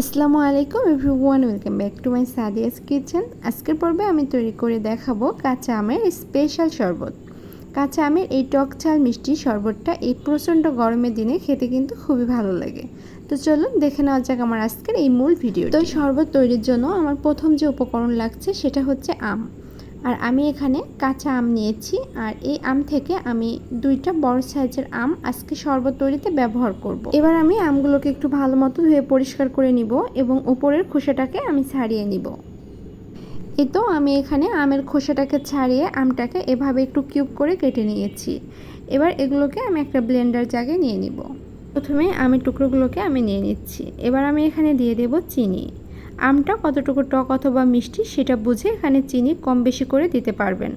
আসসালামু আলাইকুম everyone, welcome back to my Sadia's kitchen. আজকের পর্বে আমি তৈরি করে দেখাবো কাঁচা আমের স্পেশাল শরবত। কাঁচা আমের এই টক ঝাল মিষ্টি শরবতটা এই প্রচণ্ড গরমের দিনে খেতে কিন্তু খুবই ভালো লাগে। তো চলুন দেখে নেওয়া যাক আমার আজকের এই মূল ভিডিও তো শরবত তৈরির জন্য আমার প্রথম যে উপকরণ লাগছে সেটা হচ্ছে আম। আর আমি এখানে কাঁচা আম নিয়েছি আর এই আম থেকে আমি দুইটা বড় সাইজের আম আজকে শরবত তৈরিতে ব্যবহার করব। এবার আমি আমগুলোকে একটু ভালো মতো ধুয়ে পরিষ্কার করে নিব এবং উপরের খোসাটাকে আমি ছাড়িয়ে নিব। তো আমি এখানে আমের খোসাটাকে ছাড়িয়ে আমটাকে এভাবে একটু কিউব করে কেটে নিয়েছি। এবার এগুলোকে আমি একটা ব্লেন্ডার জায়গায় নিয়ে নিব। প্রথমে আমের টুকরোগুলোকে আমি নিয়ে নিচ্ছি। এবার আমি এখানে দিয়ে দেব চিনি। আমটা কতটুকু টক অথবা মিষ্টি সেটা বুঝে এখানে চিনি কম বেশি করে দিতে পারবেন।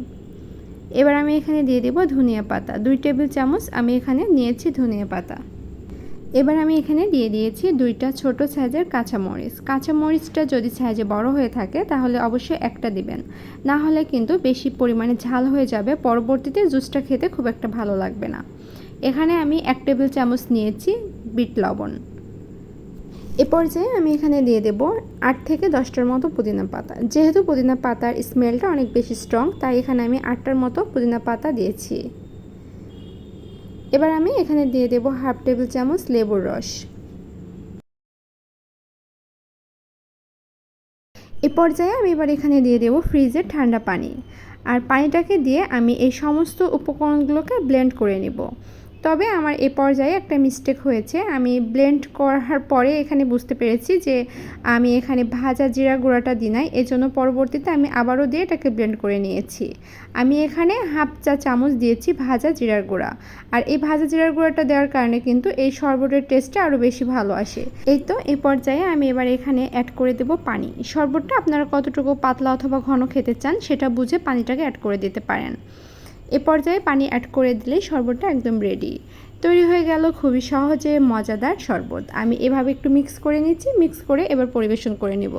এবার আমি এখানে দিয়ে দেব ধনিয়া পাতা। দুই টেবিল চামচ আমি এখানে নিয়েছি ধনিয়া পাতা। এবার আমি এখানে দিয়ে দিয়েছি দুইটা ছোট সাইজের কাঁচামরিচ। কাঁচামরিচটা যদি সাইজে বড় হয়ে থাকে তাহলে অবশ্যই একটা দিবেন। না হলে কিন্তু বেশি পরিমাণে ঝাল হয়ে যাবে, পরবর্তীতে জুসটা খেতে খুব একটা ভালো লাগবে না। এখানে আমি এক টেবিল চামচ নিয়েছি বিট লবণ। এ পর্যায়ে আমি এখানে দিয়ে দেব আট থেকে দশটার মতো পুদিনা পাতা। যেহেতু পুদিনা পাতার স্মেলটা অনেক বেশি স্ট্রং তাই এখানে আমি আটটার মতো পুদিনা পাতা দিয়েছি। এবার আমি এখানে দিয়ে দেব হাফ টেবিল চামচ লেবুর রস। এ পর্যায়ে আমি এবার এখানে দিয়ে দেব ফ্রিজের ঠান্ডা পানি। আর পানিটাকে দিয়ে আমি এই সমস্ত উপকরণগুলোকে ব্লেন্ড করে নেব। তবে আমার এ পর্যায়ে একটা মিস্টেক হয়েছে। আমি ব্লেন্ড করার পরে এখানে বুঝতে পেরেছি যে আমি এখানে ভাজা জিরা গুঁড়াটা দিই নাই, এজন্য পরবর্তীতে আমি আবারও দিয়ে এটাকে ব্লেন্ড করে নিয়েছি। আমি এখানে হাফ চা চামচ দিয়েছি ভাজা জিরার গুঁড়া। আর এই ভাজা জিরার গুঁড়াটা দেওয়ার কারণে কিন্তু এই শরবতের টেস্টটা আরও বেশি ভালো আসে। এই তো, এ পর্যায়ে আমি এবার এখানে অ্যাড করে দেব পানি। শরবতটা আপনারা কতটুকু পাতলা অথবা ঘন খেতে চান সেটা বুঝে পানিটাকে অ্যাড করে দিতে পারেন। এ পর্যায়ে পানি অ্যাড করে দিলেই শরবতটা একদম রেডি তৈরি হয়ে গেল খুবই সহজে মজাদার শরবত। আমি এভাবে একটু মিক্স করে নিচ্ছি মিক্স করে এবার পরিবেশন করে নেব।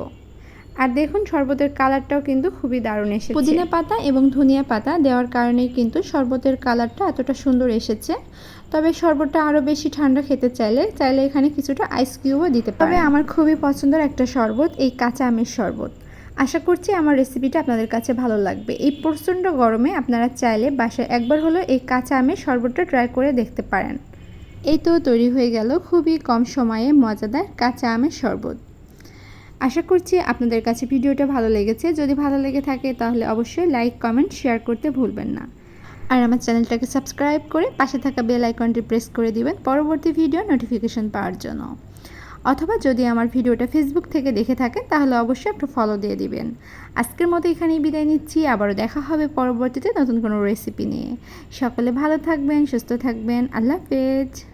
আর দেখুন শরবতের কালারটাও কিন্তু খুবই দারুণ এসেছে। পুদিনা পাতা এবং ধনিয়া পাতা দেওয়ার কারণে কিন্তু শরবতের কালারটা এতটা সুন্দর এসেছে। তবে শরবতটা আরও বেশি ঠান্ডা খেতে চাইলে চাইলে এখানে কিছুটা আইস কিউবও দিতে পারে তবে আমার খুবই পছন্দের একটা শরবত এই কাঁচা আমের শরবত। আশা করছি আমার রেসিপিটা আপনাদের কাছে ভালো লাগবে। এই প্রচণ্ড গরমে আপনারা চাইলে বাসায় একবার হলো এই কাঁচা আমের শরবতটা ট্রাই করে দেখতে পারেন। এই তো তৈরি হয়ে গেল খুবই কম সময়ে মজাদার কাঁচা আমের শরবত। আশা করছি আপনাদের কাছে ভিডিওটা ভালো লেগেছে। যদি ভালো লেগে থাকে তাহলে অবশ্যই লাইক কমেন্ট শেয়ার করতে ভুলবেন না। আর আমার চ্যানেলটাকে সাবস্ক্রাইব করে পাশে থাকা বেল আইকনটি প্রেস করে দিবেন পরবর্তী ভিডিও নোটিফিকেশন পাওয়ার জন্য। অথবা যদি আমার ভিডিওটা ফেসবুক থেকে দেখে থাকেন তাহলে অবশ্যই একটু ফলো দিয়ে দিবেন। আজকের মতো এখানেই বিদায় নিচ্ছি। আবারও দেখা হবে পরবর্তীতে নতুন কোনো রেসিপি নিয়ে। সকলে ভালো থাকবেন, সুস্থ থাকবেন। আল্লাহ হাফেজ।